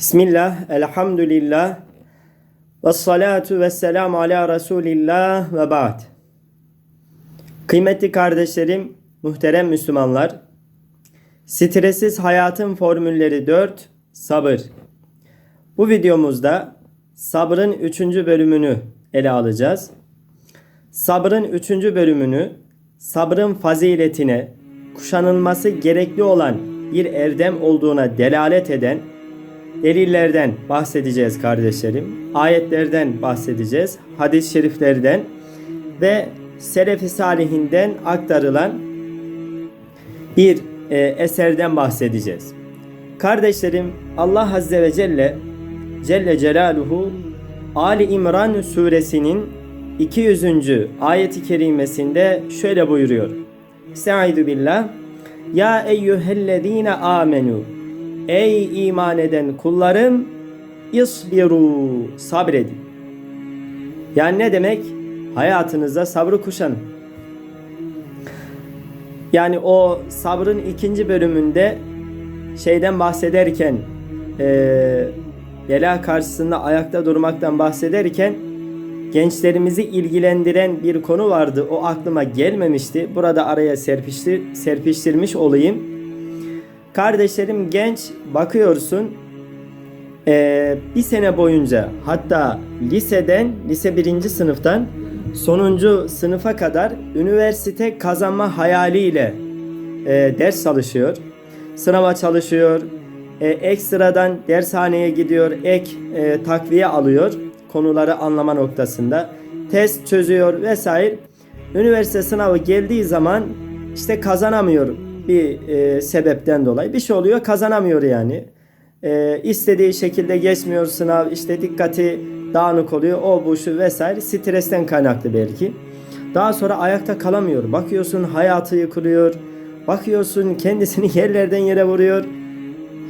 Bismillah, elhamdülillah, ve salatu ve selamu ala Resulillah ve ba'd. Kıymetli kardeşlerim, muhterem Müslümanlar, stressiz hayatın formülleri 4, sabır. Bu videomuzda sabrın 3. bölümünü ele alacağız. Sabrın 3. bölümünü sabrın faziletine, kuşanılması gerekli olan bir erdem olduğuna delalet eden delillerden bahsedeceğiz kardeşlerim. Ayetlerden bahsedeceğiz. Hadis-i şeriflerden ve Selefi Salihinden aktarılan bir e, eserden bahsedeceğiz. Kardeşlerim Allah Azze ve Celle Celle Celaluhu Ali İmran suresinin 200. ayeti kerimesinde şöyle buyuruyor. Estaizu billah. Ya eyyühellezine amenu Ey iman eden kullarım isbiru sabredin. Yani ne demek? Hayatınızda sabrı kuşanın. Yani o sabrın ikinci bölümünde şeyden bahsederken e, bela karşısında ayakta durmaktan bahsederken gençlerimizi ilgilendiren bir konu vardı. O aklıma gelmemişti. Burada araya serpiştir, serpiştirmiş olayım. Kardeşlerim genç bakıyorsun ee, bir sene boyunca hatta liseden lise birinci sınıftan sonuncu sınıfa kadar üniversite kazanma hayaliyle e, ders çalışıyor. Sınava çalışıyor. E, ekstradan dershaneye gidiyor. Ek e, takviye alıyor. Konuları anlama noktasında. Test çözüyor vesaire. Üniversite sınavı geldiği zaman işte kazanamıyor bir e, sebepten dolayı. Bir şey oluyor kazanamıyor yani. E, istediği şekilde geçmiyor sınav. işte dikkati dağınık oluyor. O bu şu vesaire. Stresten kaynaklı belki. Daha sonra ayakta kalamıyor. Bakıyorsun hayatı yıkılıyor. Bakıyorsun kendisini yerlerden yere vuruyor.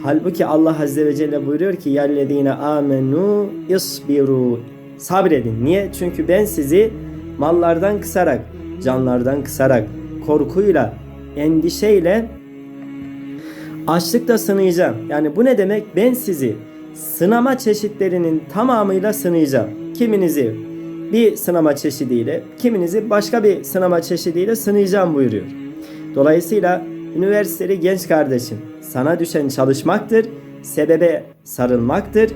Halbuki Allah Azze ve Celle buyuruyor ki yellezine amenu isbiru sabredin. Niye? Çünkü ben sizi mallardan kısarak, canlardan kısarak, korkuyla, endişeyle açlıkla sınayacağım. Yani bu ne demek? Ben sizi sınama çeşitlerinin tamamıyla sınayacağım. Kiminizi bir sınama çeşidiyle, kiminizi başka bir sınama çeşidiyle sınayacağım buyuruyor. Dolayısıyla üniversiteli genç kardeşim sana düşen çalışmaktır, sebebe sarılmaktır.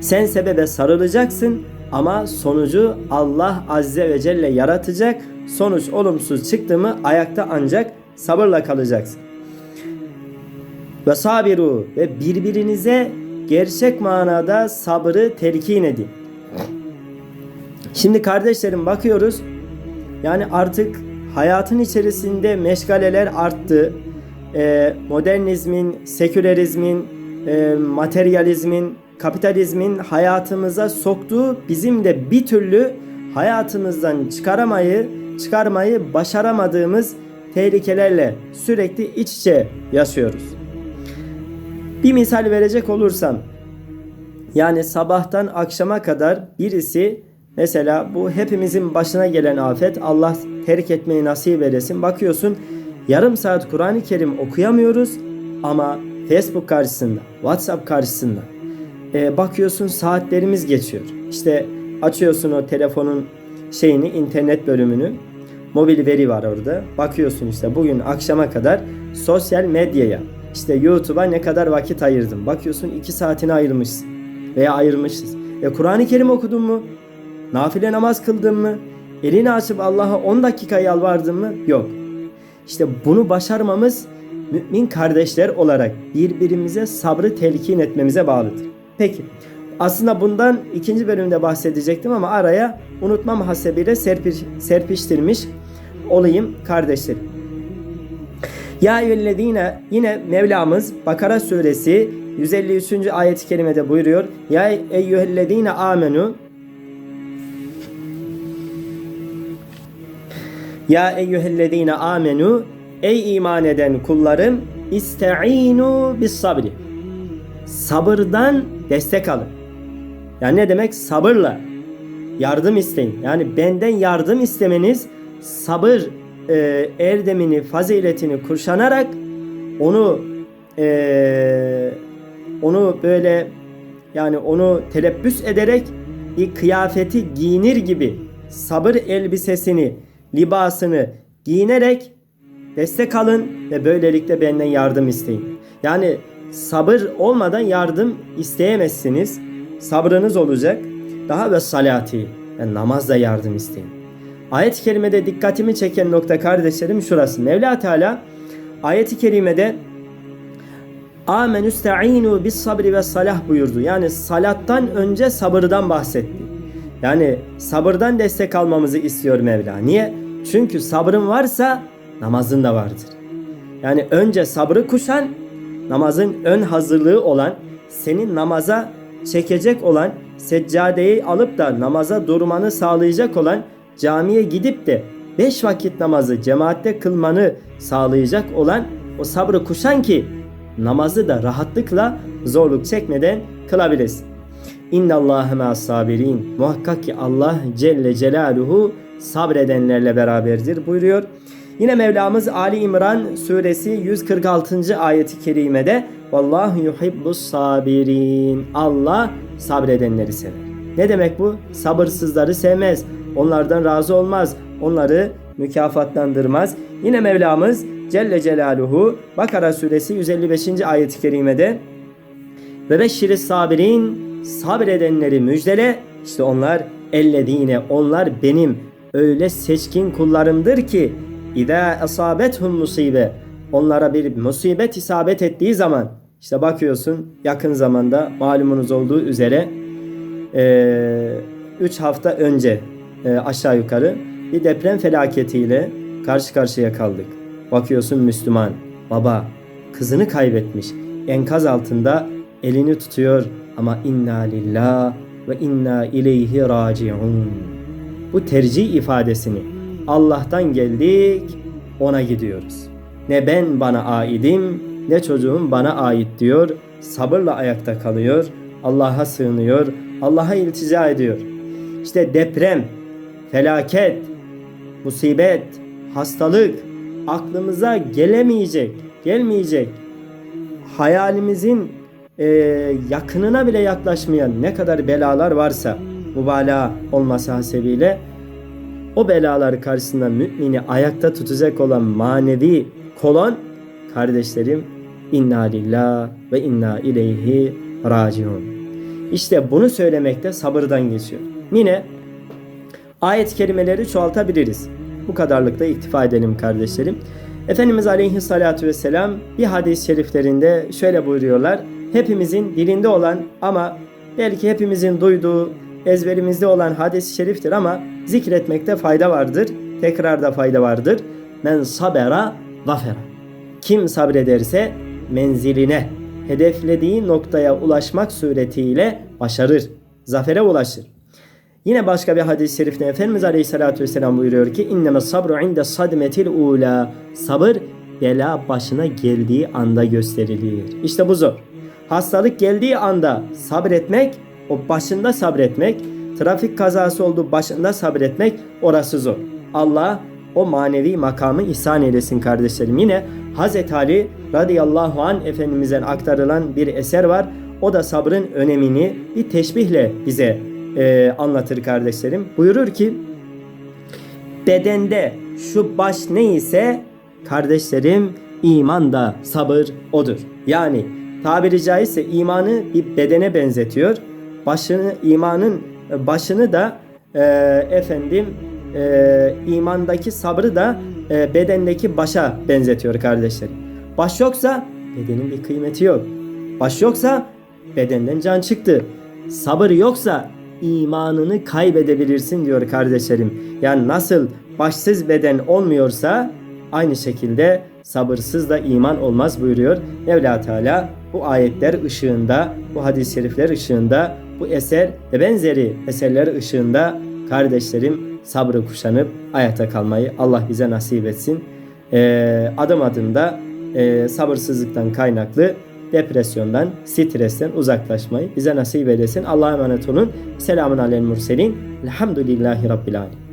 Sen sebebe sarılacaksın ama sonucu Allah Azze ve Celle yaratacak. Sonuç olumsuz çıktı mı ayakta ancak sabırla kalacaksın. Ve sabiru ve birbirinize gerçek manada sabrı telkin edin. Şimdi kardeşlerim bakıyoruz. Yani artık hayatın içerisinde meşgaleler arttı. Ee, modernizmin, sekülerizmin, e, materyalizmin, kapitalizmin hayatımıza soktuğu bizim de bir türlü hayatımızdan çıkaramayı, çıkarmayı başaramadığımız tehlikelerle sürekli iç içe yaşıyoruz. Bir misal verecek olursam yani sabahtan akşama kadar birisi mesela bu hepimizin başına gelen afet Allah terk etmeyi nasip eylesin. Bakıyorsun yarım saat Kur'an-ı Kerim okuyamıyoruz ama Facebook karşısında, WhatsApp karşısında e, bakıyorsun saatlerimiz geçiyor. İşte açıyorsun o telefonun şeyini, internet bölümünü. Mobil veri var orada. Bakıyorsun işte bugün akşama kadar sosyal medyaya, işte YouTube'a ne kadar vakit ayırdım. Bakıyorsun 2 saatini ayırmışsın veya ayırmışız. E Kur'an-ı Kerim okudun mu? Nafile namaz kıldın mı? Elini açıp Allah'a 10 dakika yalvardın mı? Yok. İşte bunu başarmamız mümin kardeşler olarak birbirimize sabrı telkin etmemize bağlıdır. Peki aslında bundan ikinci bölümde bahsedecektim ama araya unutmam hasebiyle serpiş, serpiştirmiş olayım kardeşlerim. Ya eyyühellezine yine Mevlamız Bakara suresi 153. ayet-i kerimede buyuruyor. Ya eyyühellezine amenu Ya eyyühellezine amenu Ey iman eden kullarım İste'inu bis sabri Sabırdan destek alın. Yani ne demek? Sabırla yardım isteyin. Yani benden yardım istemeniz sabır e, erdemini, faziletini kuşanarak onu e, onu böyle yani onu telebbüs ederek bir kıyafeti giyinir gibi sabır elbisesini, libasını giyinerek destek alın ve böylelikle benden yardım isteyin. Yani sabır olmadan yardım isteyemezsiniz. Sabrınız olacak. Daha ve salati ve namazla yardım isteyin. Ayet-i kerimede dikkatimi çeken nokta kardeşlerim şurası. Mevla Teala ayet-i kerimede Amenü sta'inu bis sabri ve salah buyurdu. Yani salattan önce sabırdan bahsetti. Yani sabırdan destek almamızı istiyor Mevla. Niye? Çünkü sabrın varsa namazın da vardır. Yani önce sabrı kuşan, namazın ön hazırlığı olan, senin namaza çekecek olan, seccadeyi alıp da namaza durmanı sağlayacak olan, camiye gidip de beş vakit namazı cemaatte kılmanı sağlayacak olan o sabrı kuşan ki namazı da rahatlıkla zorluk çekmeden kılabilirsin. İnna Allahe ma'as sabirin. Muhakkak ki Allah Celle Celaluhu sabredenlerle beraberdir buyuruyor. Yine Mevlamız Ali İmran suresi 146. ayeti kerimede Vallahu yuhibbus sabirin. Allah sabredenleri sever. Ne demek bu? Sabırsızları sevmez. Onlardan razı olmaz. Onları mükafatlandırmaz. Yine Mevlamız Celle Celaluhu Bakara suresi 155. ayet-i kerimede ve beşşiri sabirin sabredenleri müjdele işte onlar ellezine onlar benim öyle seçkin kullarımdır ki İza asabethum musibe onlara bir musibet isabet ettiği zaman işte bakıyorsun yakın zamanda malumunuz olduğu üzere 3 hafta önce e, aşağı yukarı bir deprem felaketiyle karşı karşıya kaldık. Bakıyorsun Müslüman, baba, kızını kaybetmiş. Enkaz altında elini tutuyor ama inna lillah ve inna ileyhi raciun. Bu tercih ifadesini Allah'tan geldik, ona gidiyoruz. Ne ben bana aidim, ne çocuğum bana ait diyor. Sabırla ayakta kalıyor. Allah'a sığınıyor. Allah'a iltica ediyor. İşte deprem, felaket, musibet, hastalık aklımıza gelemeyecek, gelmeyecek. Hayalimizin e, yakınına bile yaklaşmayan ne kadar belalar varsa mübalağa olması hasebiyle o belalar karşısında mümini ayakta tutacak olan manevi kolon kardeşlerim inna lillah ve inna ileyhi raciun. İşte bunu söylemekte sabırdan geçiyor. Yine ayet kelimeleri çoğaltabiliriz. Bu kadarlıkla iktifa edelim kardeşlerim. Efendimiz Aleyhisselatü Vesselam bir hadis-i şeriflerinde şöyle buyuruyorlar. Hepimizin dilinde olan ama belki hepimizin duyduğu, ezberimizde olan hadis-i şeriftir ama zikretmekte fayda vardır. Tekrarda fayda vardır. Men sabera zafera. Kim sabrederse menziline, hedeflediği noktaya ulaşmak suretiyle başarır, zafere ulaşır. Yine başka bir hadis-i şerifte Efendimiz Aleyhisselatü Vesselam buyuruyor ki inneme sabru inde sadmetil ula sabır bela başına geldiği anda gösterilir. İşte bu zor. Hastalık geldiği anda sabretmek, o başında sabretmek, trafik kazası oldu başında sabretmek orası zor. Allah o manevi makamı ihsan eylesin kardeşlerim. Yine Hazreti Ali radıyallahu an Efendimiz'den aktarılan bir eser var. O da sabrın önemini bir teşbihle bize e, anlatır kardeşlerim. Buyurur ki bedende şu baş neyse kardeşlerim iman da sabır odur. Yani tabiri caizse imanı bir bedene benzetiyor. Başını imanın başını da e, efendim e, imandaki sabrı da e, bedendeki başa benzetiyor kardeşlerim. Baş yoksa bedenin bir kıymeti yok. Baş yoksa bedenden can çıktı. Sabır yoksa imanını kaybedebilirsin diyor kardeşlerim. Yani nasıl başsız beden olmuyorsa aynı şekilde sabırsız da iman olmaz buyuruyor. Mevla Teala bu ayetler ışığında, bu hadis-i şerifler ışığında, bu eser ve benzeri eserler ışığında kardeşlerim sabrı kuşanıp ayakta kalmayı Allah bize nasip etsin. Ee, adım adım da e, sabırsızlıktan kaynaklı depresyondan, stresten uzaklaşmayı bize nasip eylesin. Allah'a emanet olun. Selamun aleyhi murselin. Elhamdülillahi Rabbil alemin.